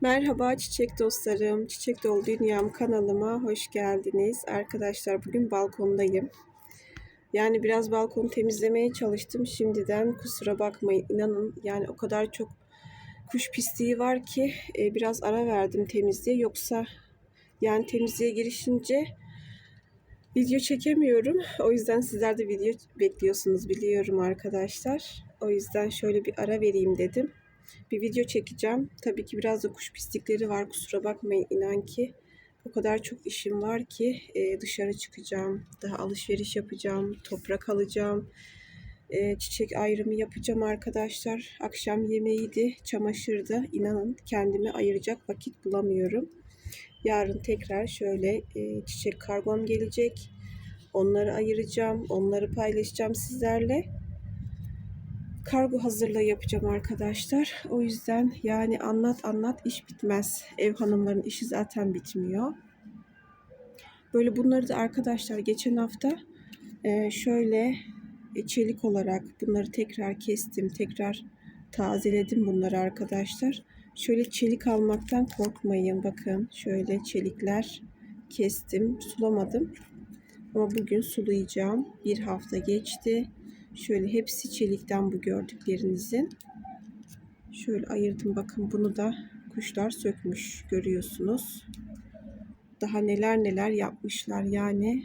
Merhaba çiçek dostlarım. Çiçek Dolu Dünyam kanalıma hoş geldiniz. Arkadaşlar bugün balkondayım. Yani biraz balkonu temizlemeye çalıştım. Şimdiden kusura bakmayın. İnanın yani o kadar çok kuş pisliği var ki e, biraz ara verdim temizliğe. Yoksa yani temizliğe girişince video çekemiyorum. O yüzden sizler de video bekliyorsunuz biliyorum arkadaşlar. O yüzden şöyle bir ara vereyim dedim bir video çekeceğim. Tabii ki biraz da kuş pislikleri var. Kusura bakmayın inan ki. O kadar çok işim var ki e, dışarı çıkacağım. Daha alışveriş yapacağım. Toprak alacağım. E, çiçek ayrımı yapacağım arkadaşlar. Akşam yemeğiydi. Çamaşırda. İnanın kendime ayıracak vakit bulamıyorum. Yarın tekrar şöyle e, çiçek kargom gelecek. Onları ayıracağım. Onları paylaşacağım sizlerle kargo hazırlığı yapacağım arkadaşlar. O yüzden yani anlat anlat iş bitmez. Ev hanımların işi zaten bitmiyor. Böyle bunları da arkadaşlar geçen hafta e, şöyle e, çelik olarak bunları tekrar kestim. Tekrar tazeledim bunları arkadaşlar. Şöyle çelik almaktan korkmayın. Bakın şöyle çelikler kestim. Sulamadım. Ama bugün sulayacağım. Bir hafta geçti. Şöyle hepsi çelikten bu gördüklerinizin. Şöyle ayırdım bakın bunu da kuşlar sökmüş görüyorsunuz. Daha neler neler yapmışlar yani.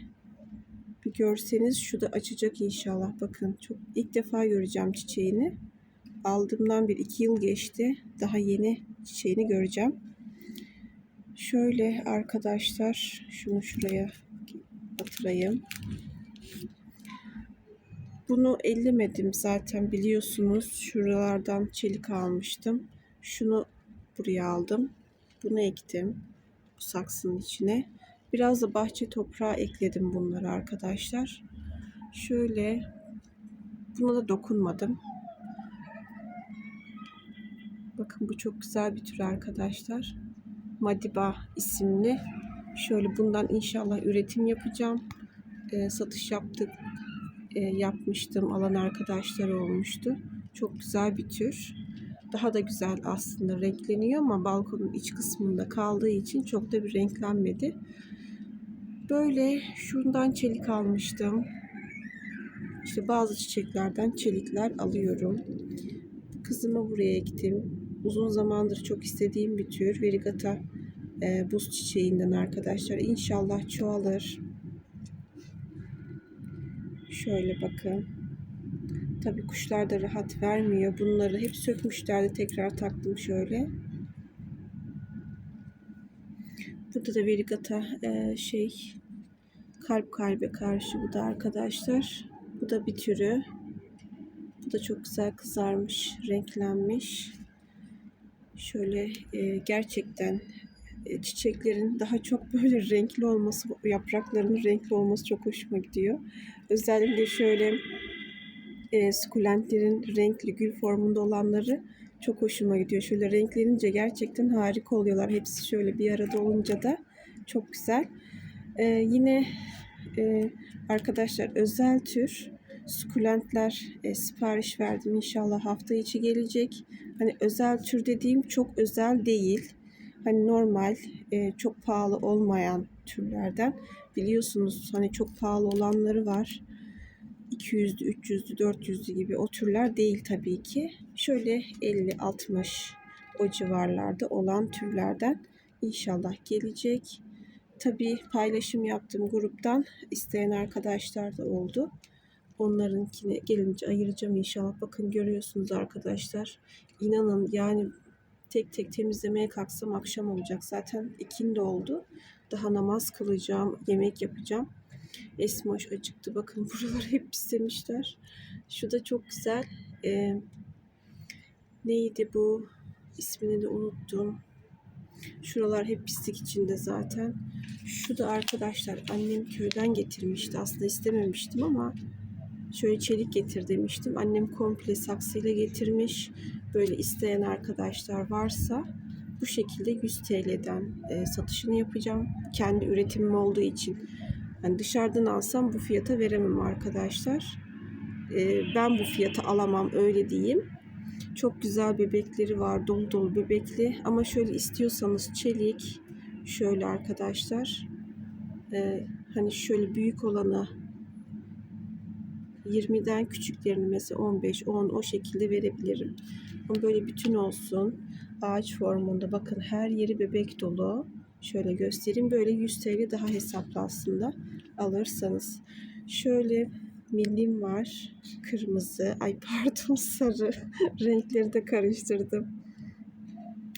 Bir görseniz şu da açacak inşallah. Bakın çok ilk defa göreceğim çiçeğini. Aldığımdan bir iki yıl geçti. Daha yeni çiçeğini göreceğim. Şöyle arkadaşlar şunu şuraya batırayım. Bunu ellemedim zaten biliyorsunuz. Şuralardan çelik almıştım. Şunu buraya aldım. Bunu ektim. Bu saksının içine. Biraz da bahçe toprağı ekledim bunları arkadaşlar. Şöyle buna da dokunmadım. Bakın bu çok güzel bir tür arkadaşlar. Madiba isimli. Şöyle bundan inşallah üretim yapacağım. E, satış yaptık yapmıştım. Alan arkadaşlar olmuştu. Çok güzel bir tür. Daha da güzel aslında renkleniyor ama balkonun iç kısmında kaldığı için çok da bir renklenmedi. Böyle şundan çelik almıştım. İşte bazı çiçeklerden çelikler alıyorum. Kızımı buraya ektim. Uzun zamandır çok istediğim bir tür. Verigata e, buz çiçeğinden arkadaşlar. İnşallah çoğalır. Şöyle bakın. Tabii kuşlar da rahat vermiyor. Bunları hep sökmüşlerdi. Tekrar taktım şöyle. Burada da verigata e, şey kalp kalbe karşı bu da arkadaşlar. Bu da bir türü. Bu da çok güzel kızarmış, renklenmiş. Şöyle e, gerçekten çiçeklerin daha çok böyle renkli olması, yapraklarının renkli olması çok hoşuma gidiyor. Özellikle şöyle e, sukulentlerin renkli gül formunda olanları çok hoşuma gidiyor. Şöyle renklenince gerçekten harika oluyorlar. Hepsi şöyle bir arada olunca da çok güzel. E, yine e, arkadaşlar özel tür sukulentler e, sipariş verdim. İnşallah hafta içi gelecek. Hani özel tür dediğim çok özel değil hani normal e, çok pahalı olmayan türlerden biliyorsunuz hani çok pahalı olanları var. 200'lü, 300'lü, 400'lü gibi o türler değil tabii ki. Şöyle 50, 60 o civarlarda olan türlerden inşallah gelecek. Tabii paylaşım yaptığım gruptan isteyen arkadaşlar da oldu. Onlarınkine gelince ayıracağım inşallah. Bakın görüyorsunuz arkadaşlar. İnanın yani tek tek temizlemeye kalksam akşam olacak. Zaten ikindi oldu. Daha namaz kılacağım, yemek yapacağım. Esmoş acıktı. Bakın buraları hep pislemişler. Şu da çok güzel. Ee, neydi bu? İsmini de unuttum. Şuralar hep pislik içinde zaten. Şu da arkadaşlar annem köyden getirmişti. Aslında istememiştim ama şöyle çelik getir demiştim. Annem komple saksıyla getirmiş böyle isteyen arkadaşlar varsa bu şekilde 100 TL'den e, satışını yapacağım. Kendi üretimim olduğu için. Yani dışarıdan alsam bu fiyata veremem arkadaşlar. E, ben bu fiyata alamam öyle diyeyim. Çok güzel bebekleri var. Dolu dolu bebekli. Ama şöyle istiyorsanız çelik. Şöyle arkadaşlar. Ee, hani şöyle büyük olanı 20'den küçüklerini mesela 15, 10 o şekilde verebilirim. Ama böyle bütün olsun. Ağaç formunda bakın her yeri bebek dolu. Şöyle göstereyim. Böyle 100 TL daha hesaplı aslında alırsanız. Şöyle millim var. Kırmızı. Ay pardon sarı. Renkleri de karıştırdım.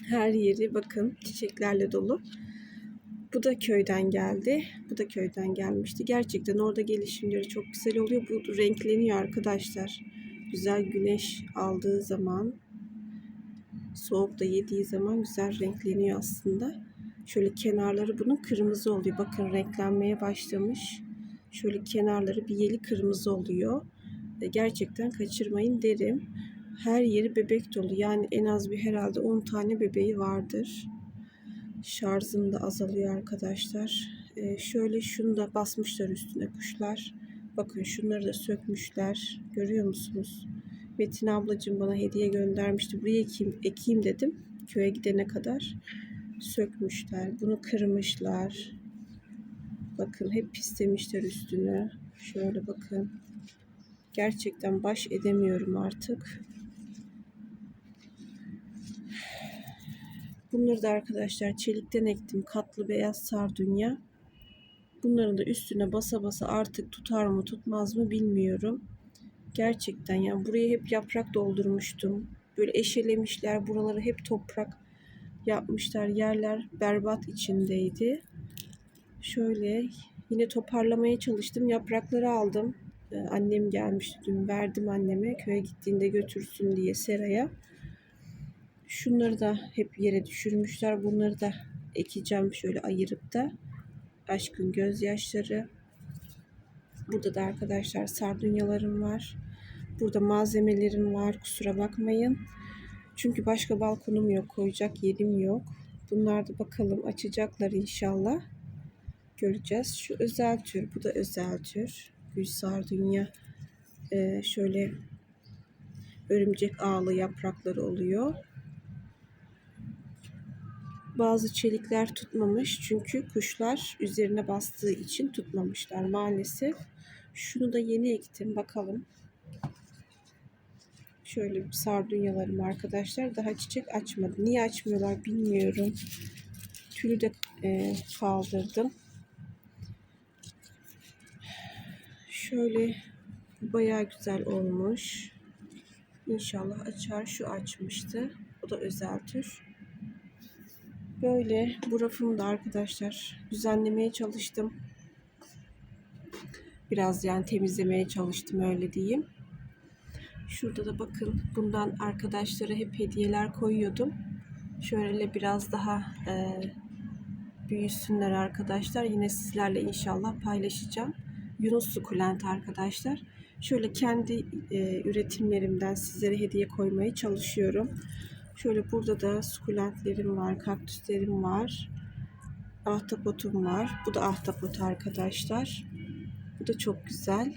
Her yeri bakın çiçeklerle dolu. Bu da köyden geldi. Bu da köyden gelmişti. Gerçekten orada gelişimleri çok güzel oluyor. Bu renkleniyor arkadaşlar. Güzel güneş aldığı zaman soğukta yediği zaman güzel renkleniyor aslında. Şöyle kenarları bunun kırmızı oluyor. Bakın renklenmeye başlamış. Şöyle kenarları bir yeli kırmızı oluyor. E, gerçekten kaçırmayın derim. Her yeri bebek dolu. Yani en az bir herhalde 10 tane bebeği vardır. Şarjım da azalıyor arkadaşlar. Ee, şöyle şunu da basmışlar üstüne kuşlar. Bakın şunları da sökmüşler. Görüyor musunuz? Metin ablacığım bana hediye göndermişti. Buraya ekeyim, ekeyim dedim. Köye gidene kadar. Sökmüşler. Bunu kırmışlar. Bakın hep pislemişler üstünü. Şöyle bakın. Gerçekten baş edemiyorum artık. Bunları da arkadaşlar çelikten ektim. Katlı beyaz sardunya. Bunların da üstüne basa basa artık tutar mı tutmaz mı bilmiyorum. Gerçekten yani buraya hep yaprak doldurmuştum. Böyle eşelemişler. Buraları hep toprak yapmışlar. Yerler berbat içindeydi. Şöyle yine toparlamaya çalıştım. Yaprakları aldım. Ee, annem gelmişti dün. Verdim anneme. Köye gittiğinde götürsün diye seraya. Şunları da hep yere düşürmüşler. Bunları da ekeceğim şöyle ayırıp da. Aşkın gözyaşları. Burada da arkadaşlar sardunyalarım var. Burada malzemelerim var. Kusura bakmayın. Çünkü başka balkonum yok. Koyacak yerim yok. Bunlar da bakalım açacaklar inşallah. Göreceğiz. Şu özel tür. Bu da özel tür. Gül sardunya. Ee, şöyle örümcek ağlı yaprakları oluyor. Bazı çelikler tutmamış çünkü kuşlar üzerine bastığı için tutmamışlar maalesef. Şunu da yeni ektim bakalım. Şöyle sardunyalarım arkadaşlar daha çiçek açmadı. Niye açmıyorlar bilmiyorum. Tülü de e, kaldırdım. Şöyle bayağı güzel olmuş. İnşallah açar. Şu açmıştı. O da özel tür. Böyle bu rafımı da arkadaşlar düzenlemeye çalıştım. Biraz yani temizlemeye çalıştım öyle diyeyim. Şurada da bakın bundan arkadaşlara hep hediyeler koyuyordum. Şöyle biraz daha e, büyüsünler arkadaşlar. Yine sizlerle inşallah paylaşacağım. Yunus sukulent arkadaşlar. Şöyle kendi e, üretimlerimden sizlere hediye koymaya çalışıyorum. Şöyle burada da sukulentlerim var, kaktüslerim var. Ahtapotum var. Bu da ahtapot arkadaşlar. Bu da çok güzel.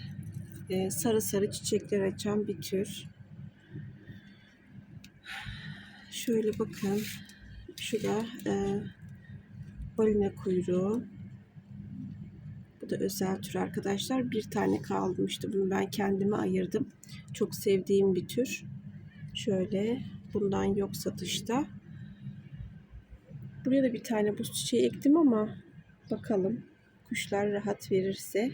Ee, sarı sarı çiçekler açan bir tür. Şöyle bakın. Şurada e, balina kuyruğu. Bu da özel tür arkadaşlar. Bir tane kalmıştı. Bunu ben kendime ayırdım. Çok sevdiğim bir tür. Şöyle Bundan yok satışta. Buraya da bir tane buz çiçeği ektim ama bakalım kuşlar rahat verirse.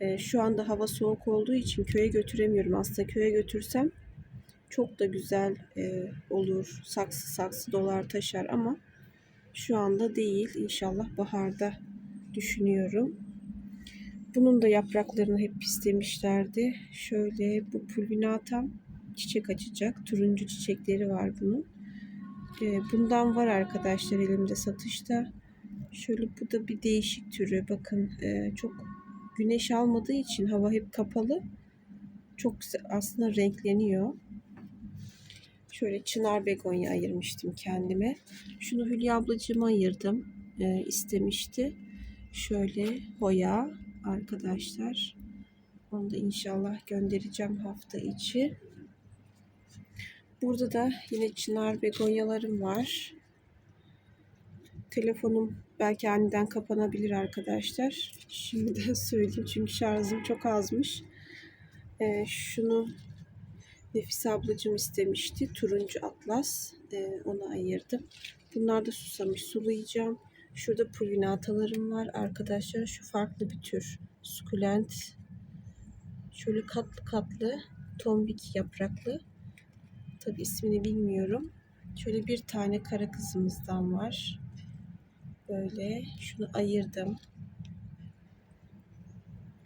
Ee, şu anda hava soğuk olduğu için köye götüremiyorum. Aslında köye götürsem çok da güzel e, olur. Saksı saksı dolar taşar ama şu anda değil. İnşallah baharda düşünüyorum. Bunun da yapraklarını hep istemişlerdi. Şöyle bu pulvinatam çiçek açacak. Turuncu çiçekleri var bunun. Ee, bundan var arkadaşlar elimde satışta. Şöyle bu da bir değişik türü. Bakın e, çok güneş almadığı için hava hep kapalı. Çok aslında renkleniyor. Şöyle çınar begonya ayırmıştım kendime. Şunu Hülya ablacığıma ayırdım. E, istemişti. Şöyle hoya arkadaşlar. Onu da inşallah göndereceğim hafta içi. Burada da yine çınar begonyalarım var. Telefonum belki aniden kapanabilir arkadaşlar. Şimdiden söyleyeyim çünkü şarjım çok azmış. Ee, şunu Nefis ablacığım istemişti. Turuncu atlas. Ee, onu ayırdım. Bunlar da susamış. Sulayacağım. Şurada pulinatalarım var arkadaşlar. Şu farklı bir tür. Sukulent. Şöyle katlı katlı. Tombik yapraklı. Tabi ismini bilmiyorum. Şöyle bir tane kara kızımızdan var. Böyle şunu ayırdım.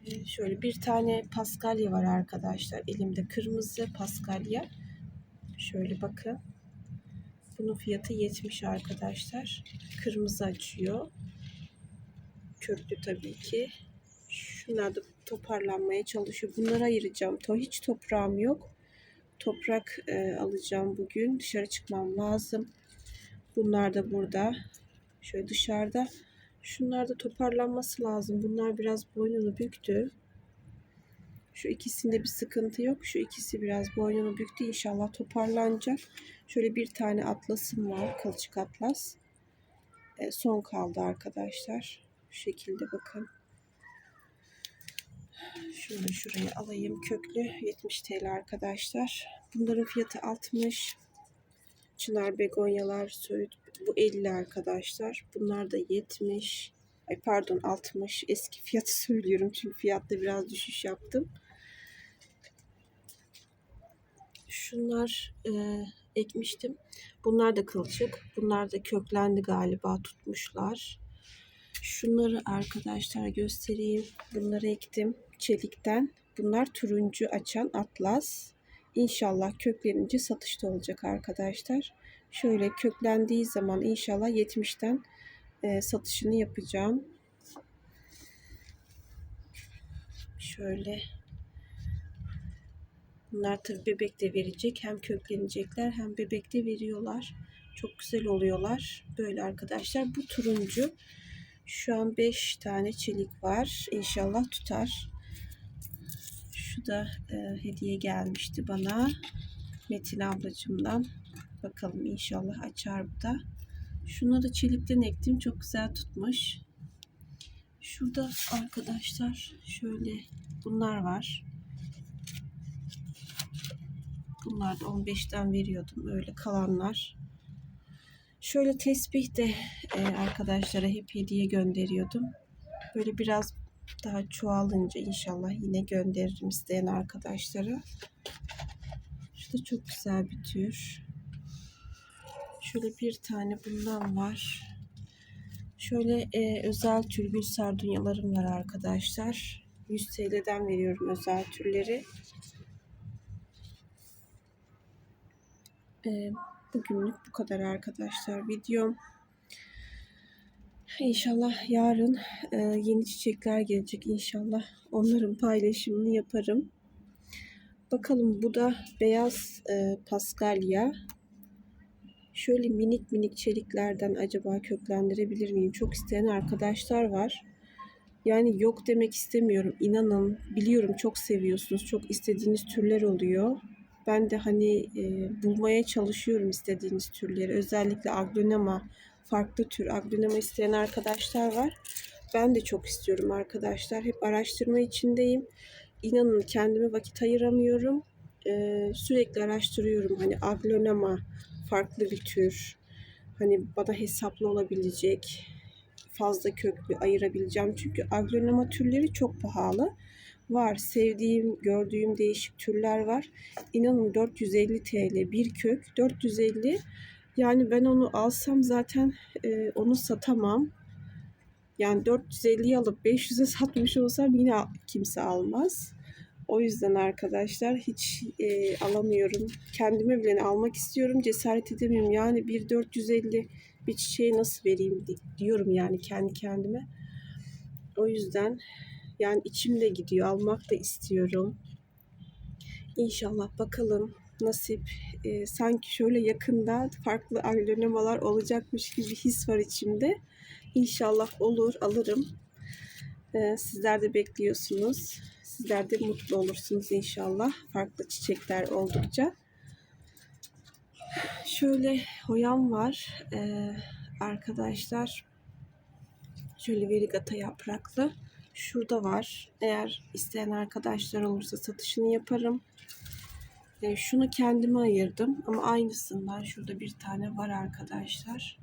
Ee, şöyle bir tane paskalya var arkadaşlar. Elimde kırmızı paskalya. Şöyle bakın. Bunun fiyatı 70 arkadaşlar. Kırmızı açıyor. Köklü tabii ki. Şunlar da toparlanmaya çalışıyor. Bunları ayıracağım. Hiç toprağım yok. Toprak e, alacağım bugün. Dışarı çıkmam lazım. Bunlar da burada. Şöyle dışarıda. Şunlar da toparlanması lazım. Bunlar biraz boynunu büktü. Şu ikisinde bir sıkıntı yok. Şu ikisi biraz boynunu büktü. İnşallah toparlanacak. Şöyle bir tane atlasım var. Kılçık atlas. E, son kaldı arkadaşlar. Şu şekilde bakın. Şunu şuraya alayım. Köklü 70 TL arkadaşlar. Bunların fiyatı 60. Çınar begonyalar söğüt bu 50 arkadaşlar. Bunlar da 70. Ay pardon 60. Eski fiyatı söylüyorum çünkü fiyatta biraz düşüş yaptım. Şunlar e, ekmiştim. Bunlar da kılçık. Bunlar da köklendi galiba tutmuşlar. Şunları arkadaşlar göstereyim. Bunları ektim çelikten. Bunlar turuncu açan atlas. İnşallah köklenince satışta olacak arkadaşlar. Şöyle köklendiği zaman inşallah 70'ten e, satışını yapacağım. Şöyle. Bunlar tabi bebek de verecek. Hem köklenecekler hem bebek de veriyorlar. Çok güzel oluyorlar. Böyle arkadaşlar. Bu turuncu. Şu an 5 tane çelik var. İnşallah tutar. Şu da e, hediye gelmişti bana. Metin ablacımdan. Bakalım inşallah açar bu da. Şunu da çelikten ektim. Çok güzel tutmuş. Şurada arkadaşlar şöyle bunlar var. Bunlar da 15'ten veriyordum. Öyle kalanlar. Şöyle tesbih de e, arkadaşlara hep hediye gönderiyordum. Böyle biraz daha çoğalınca inşallah yine gönderirim isteyen arkadaşlara. Şu da çok güzel bir tür. Şöyle bir tane bundan var. Şöyle e, özel tür gül sardunyalarım var arkadaşlar. 100 TL'den veriyorum özel türleri. E, bugünlük bu kadar arkadaşlar videom. İnşallah yarın e, yeni çiçekler gelecek inşallah. Onların paylaşımını yaparım. Bakalım bu da beyaz e, paskalya. Şöyle minik minik çeliklerden acaba köklendirebilir miyim? Çok isteyen arkadaşlar var. Yani yok demek istemiyorum. İnanın biliyorum çok seviyorsunuz. Çok istediğiniz türler oluyor. Ben de hani e, bulmaya çalışıyorum istediğiniz türleri. Özellikle aglonema, farklı tür aglonema isteyen arkadaşlar var. Ben de çok istiyorum arkadaşlar. Hep araştırma içindeyim. İnanın kendime vakit ayıramıyorum. Ee, sürekli araştırıyorum. Hani aglonema farklı bir tür. Hani bana hesaplı olabilecek fazla köklü ayırabileceğim. Çünkü aglonema türleri çok pahalı. Var sevdiğim, gördüğüm değişik türler var. İnanın 450 TL bir kök. 450 yani ben onu alsam zaten e, onu satamam. Yani 450 alıp 500'e satmış olsam yine kimse almaz. O yüzden arkadaşlar hiç e, alamıyorum. Kendime bile almak istiyorum. Cesaret edemiyorum. Yani bir 450 bir çiçeği nasıl vereyim diyorum yani kendi kendime. O yüzden yani içimde gidiyor. Almak da istiyorum. İnşallah bakalım nasip. E, sanki şöyle yakında farklı aglonemalar olacakmış gibi his var içimde. İnşallah olur alırım. E, sizler de bekliyorsunuz. Sizler de mutlu olursunuz inşallah. Farklı çiçekler oldukça. Şöyle hoyam var ee, arkadaşlar. Şöyle verigata yapraklı. Şurada var. Eğer isteyen arkadaşlar olursa satışını yaparım. Ee, şunu kendime ayırdım ama aynısından şurada bir tane var arkadaşlar.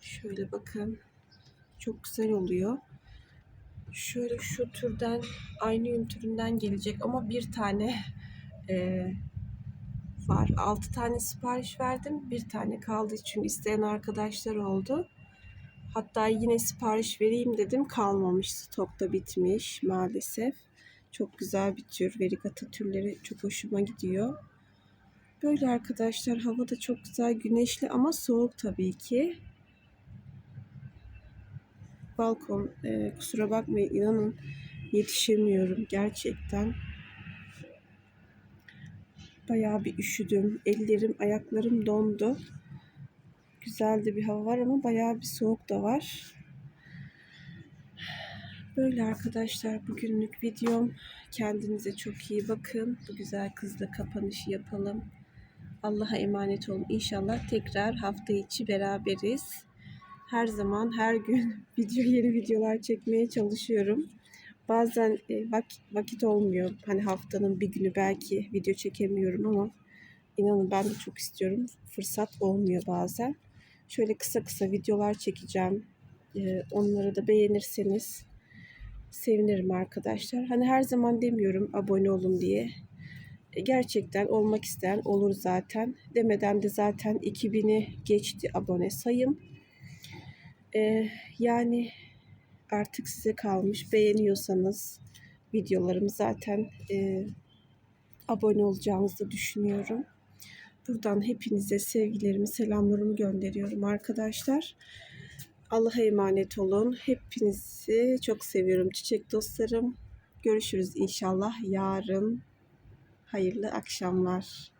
Şöyle bakın. Çok güzel oluyor. Şöyle şu türden aynı yün türünden gelecek ama bir tane e, var. 6 tane sipariş verdim. Bir tane kaldı için isteyen arkadaşlar oldu. Hatta yine sipariş vereyim dedim. Kalmamış. Stokta bitmiş maalesef. Çok güzel bir tür. Verigata türleri çok hoşuma gidiyor. Böyle arkadaşlar hava da çok güzel güneşli ama soğuk tabii ki. Balkon e, kusura bakmayın inanın yetişemiyorum gerçekten. Bayağı bir üşüdüm. Ellerim, ayaklarım dondu. Güzel de bir hava var ama bayağı bir soğuk da var. Böyle arkadaşlar bugünlük videom. Kendinize çok iyi bakın. Bu güzel kızla kapanışı yapalım. Allah'a emanet olun. İnşallah tekrar hafta içi beraberiz. Her zaman her gün video yeni videolar çekmeye çalışıyorum. Bazen e, vakit, vakit olmuyor. Hani haftanın bir günü belki video çekemiyorum ama inanın ben de çok istiyorum. Fırsat olmuyor bazen. Şöyle kısa kısa videolar çekeceğim. E, onları da beğenirseniz sevinirim arkadaşlar. Hani her zaman demiyorum abone olun diye. E, gerçekten olmak isteyen olur zaten. Demeden de zaten 2000'i geçti abone sayım. E, yani artık size kalmış. Beğeniyorsanız videolarımı zaten e, abone olacağınızı düşünüyorum. Buradan hepinize sevgilerimi, selamlarımı gönderiyorum arkadaşlar. Allah'a emanet olun. Hepinizi çok seviyorum çiçek dostlarım. Görüşürüz inşallah yarın. Hayırlı akşamlar.